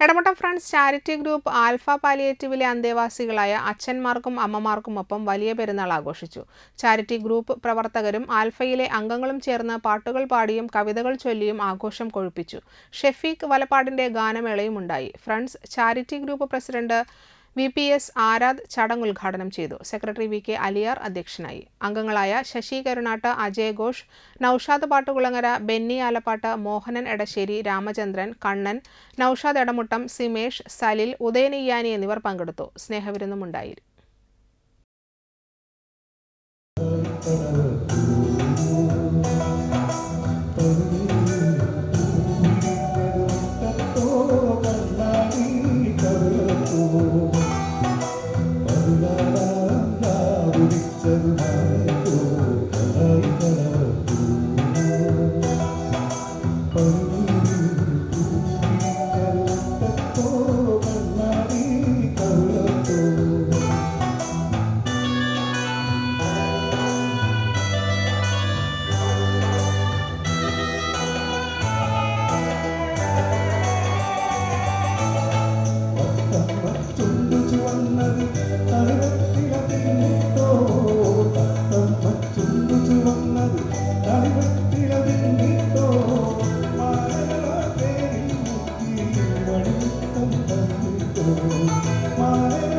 Edamuttam friends charity group alpha പാലിയേറ്റീവിലെ അന്തേവാസികളായ അച്ഛന്മാർക്കും അമ്മമാർക്കുമൊപ്പം വലിയ പെരുന്നാൾ ആഘോഷിച്ചു. ചാരിറ്റി ഗ്രൂപ്പ് പ്രവർത്തകരും ആൽഫയിലെ അംഗങ്ങളും ചേർന്ന് പാട്ടുകൾ പാടിയും കവിതകൾ ചൊല്ലിയും ആഘോഷം കൊഴുപ്പിച്ചു. ഷെഫീഖ് വലപ്പാടിന്റെ ഗാനമേളയും ഉണ്ടായി friends charity group president V P S Aradh ചടങ്ങ് ഉദ്ഘാടനം ചെയ്തു. സെക്രട്ടറി വി കെ അലിയാർ അധ്യക്ഷനായി. അംഗങ്ങളായ ശശി കരുണാട്ട് അജയ് ഘോഷ് നൌഷാദ് പാട്ടുകുളങ്ങര ബെന്നി ആലപ്പാട്ട് മോഹനൻ എടശ്ശേരി രാമചന്ദ്രൻ കണ്ണൻ നൌഷാദ് എടമുട്ടം സിമേഷ് സലിൽ ഉദയനിയാനി എന്നിവർ പങ്കെടുത്തു. സ്നേഹവിരുന്നുമുണ്ടായി. Thank you. Oh, my